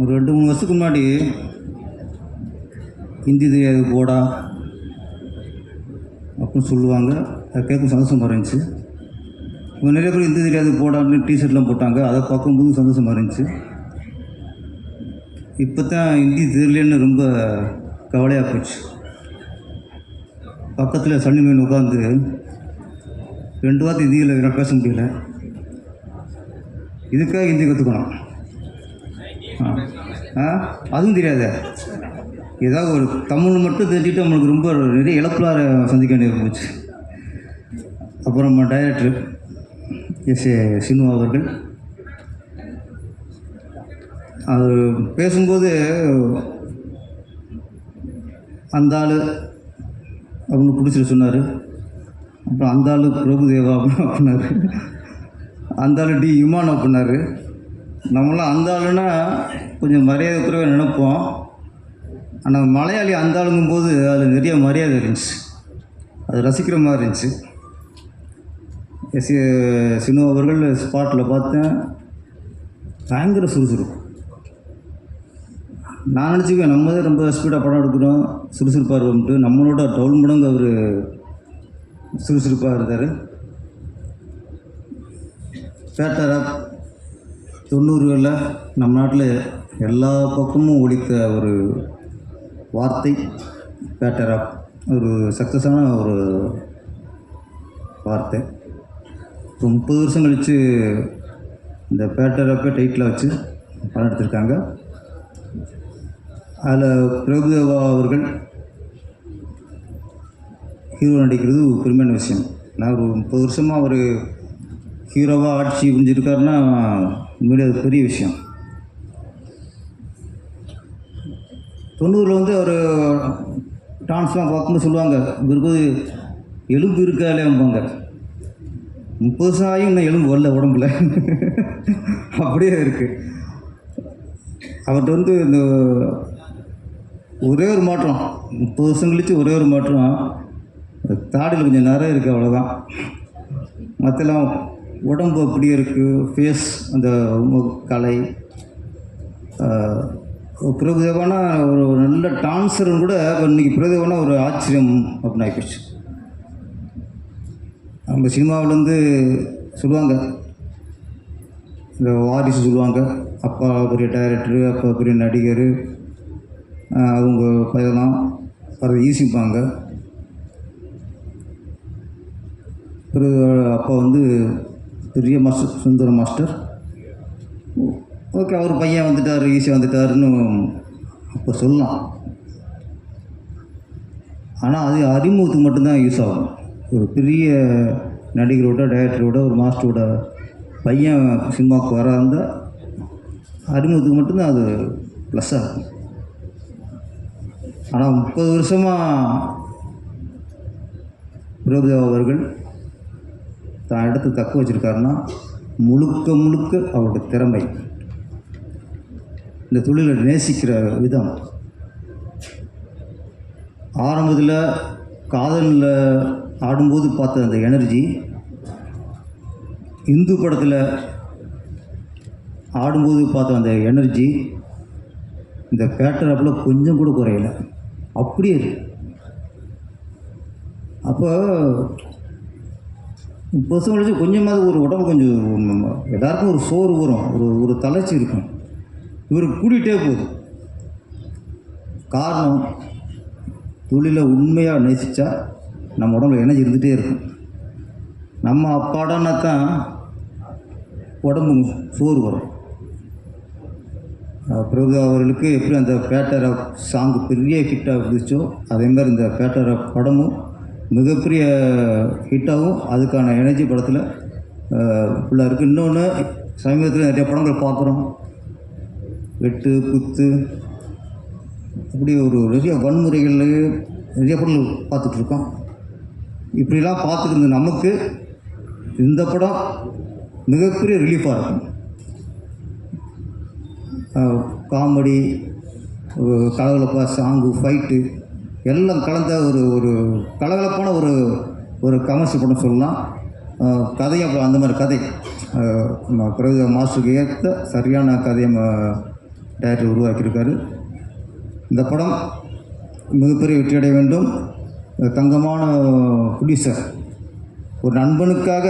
ஒரு ரெண்டு மூணு வருஷத்துக்கு முன்னாடி ஹிந்தி தெரியாது போடா அப்படின்னு சொல்லுவாங்க. அதை கேட்கும் சந்தோஷமாக இருந்துச்சு. இப்போ நிறைய பேர் ஹிந்தி தெரியாது போடான்னு டிஷர்ட்லாம் போட்டாங்க. அதை பார்க்கும்போது சந்தோஷமாக இருந்துச்சு. இப்போ தான் ஹிந்தி தெரியலன்னு ரொம்ப கவலையாக போச்சு. பக்கத்தில் சன்னி மீன் உட்காந்து ரெண்டு வார்த்தை ஹிந்தியில் எனக்கு பேச முடியல. இதுக்காக ஹிந்தி கற்றுக்கணும் ஆ. அதுவும் தெரியாதே. ஏதாவது ஒரு தமிழ் மட்டும் தெரிஞ்சுட்டு நம்மளுக்கு ரொம்ப நிறைய இழப்பில் சந்திக்க வேண்டியது போச்சு. அப்புறம் நம்ம டைரக்டர் எஸ் ஏ சினு அவர்கள். அவர் பேசும்போது அந்த ஆள் அப்படின்னு பிடிச்சிட்டு சொன்னார். அப்புறம் அந்த ஆள் பிரபு தேவா அப்படின்னு அப்படின்னாரு அந்த ஆள் டி இமான் அப்படின்னாரு நம்மளாம் அந்த ஆளுன்னா கொஞ்சம் மரியாதை குறைவாக நினைப்போம். ஆனால் மலையாளி அந்த ஆளுங்கும் போது அதில் நிறைய மரியாதை இருந்துச்சு. அது ரசிக்கிற மாதிரி இருந்துச்சு. எஸ் ஏ சினு அவர்கள் ஸ்பாட்டில் பார்த்தேன். பயங்கர சுறுசுறுப்பு. நான் நினச்சிக்குவேன் நம்ம தான் ரொம்ப ஸ்பீடாக படம் எடுக்கிறோம் சுறுசுறுப்பாக இருக்கோம்ட்டு நம்மளோட டவுன் மடங்கு அவர் சுறுசுறுப்பாக இருந்தார். பேட்டராப் தொண்ணூறுகளில் நம்ம நாட்டில் எல்லா பக்கமும் ஒழித்த ஒரு வார்த்தை பேட்டர் பேட்டராப் ஒரு சக்ஸஸான ஒரு வார்த்தை. இப்போ முப்பது வருஷம் கழித்து இந்த பேட்டராப்பை டைட்டில் வச்சு படம் எடுத்திருக்காங்க அதில் பிரபுதேவா அவர்கள் ஹீரோ நடிக்கிறது ஒரு பெருமையான விஷயம். நான் ஒரு முப்பது வருஷமாக அவர் ஹீரோவாக ஆட்சி புரிஞ்சிருக்காருன்னா உண்மையிலே அது பெரிய விஷயம். தொண்ணூறில் வந்து அவர் டான்ஸ்லாம் பார்க்கும்போது சொல்லுவாங்க இவருக்கு எலும்பு இருக்காலேம்பாங்க முப்பது வருஷம் ஆகியும் இன்னும் எலும்பு வரல உடம்புல. அப்படியே இருக்குது அவர்கிட்ட வந்து இந்த ஒரே ஒரு மாற்றம். முப்பது வருஷம் கழித்து ஒரே ஒரு மாற்றம். தாடியில் கொஞ்சம் நிறைய இருக்குது அவ்வளோதான் மற்றெல்லாம் உடம்பு அப்படி இருக்குது ஃபேஸ் அந்த கலை பிரபுதேவானா ஒரு நல்ல டான்ஸரும் கூட இன்றைக்கி பிரபுதேவானா ஒரு ஆச்சரியம் அப்படின்னு ஆகிப்போச்சு நம்ம சினிமாவிலேருந்து சொல்லுவாங்க. இந்த வாரிசு சொல்லுவாங்க. அப்பா பெரிய டைரக்டரு அப்பா பெரிய நடிகர் அவங்க பையலாம் அதை ஈசிப்பாங்க. பிறகு அப்பா வந்து பெரிய மாஸ்டர் சுந்தர மாஸ்டர் ஓகே அவர் பையன் வந்துட்டார் ஈஸியாக வந்துட்டாருன்னு அப்போ சொல்லலாம். ஆனால் அது அறிமுகத்துக்கு மட்டும்தான் யூஸ் ஆகும். ஒரு பெரிய நடிகரோட டைரக்டரோட ஒரு மாஸ்டரோட பையன் சினிமாவுக்கு வரா இருந்தால் அறிமுகத்துக்கு மட்டும்தான் அது ப்ளஸ்ஸாக இருக்கும் ஆனால் முப்பது வருஷமாக பிரபுதேவா அவர்கள் தான் எடுத்து தக்க வச்சிருக்காருன்னா முழுக்க முழுக்க அவருடைய திறமை. இந்த தொழிலை நேசிக்கிற விதம். ஆரம்பத்தில் காதலில் ஆடும்போது பார்த்த அந்த எனர்ஜி இந்து படத்தில் ஆடும்போது பார்த்த அந்த எனர்ஜி இந்த பேட்டரப்பில் கொஞ்சம் கூட குறையலை. அப்படியே இருக்கு. அப்போ முப்பது முடிச்சு கொஞ்சமாவது ஒரு உடம்பு கொஞ்சம் எல்லாருக்கும் ஒரு சோறு வரும் ஒரு ஒரு தளர்ச்சி இருக்கும். இவர் கூட்டிகிட்டே போகுது. காரணம் தொழிலை உண்மையாக நேசித்தா நம்ம உடம்புல எனர்ஜி இருந்துகிட்டே இருக்கும். நம்ம அப்பாடானா தான் உடம்பு சோறு வரும். அஹ் பிரபு அவர்களுக்கு எப்படி அந்த பேட்டர சாங்கு பெரிய ஹிட்டாக இருந்துச்சோ அதே மாதிரி இந்த பேட்டர படமும் மிகப்பெரிய ஹிட்டாகவும் அதுக்கான எனர்ஜி படத்தில் ஃபுல்லாக இருக்குது இன்னொன்று சமீபத்தில் நிறைய படங்கள் பார்க்குறோம் வெட்டு குத்து அப்படி ஒரு நிறைய வன்முறைகள் நிறைய படங்கள் பார்த்துட்ருக்கோம். இப்படிலாம் பார்த்துட்டு இருந்த நமக்கு இந்த படம் மிகப்பெரிய ரிலீஃபாக இருக்கும். காமெடி கலகலப்பாக சாங்கு ஃபைட்டு எல்லாம் கலந்த ஒரு ஒரு கலகலப்பான ஒரு ஒரு கமர்ஷியல் படம் சொல்லலாம். அஹ் கதையும் அப்புறம் அந்த மாதிரி கதை. அஹ் பிரபு மாஸ்டருக்கு ஏற்ற சரியான கதையை ம- உருவாக்கியிருக்காரு. இந்த படம் மிகப்பெரிய வெற்றியடைய வேண்டும். தங்கமான ப்ரொடியூசர் ஒரு நண்பனுக்காக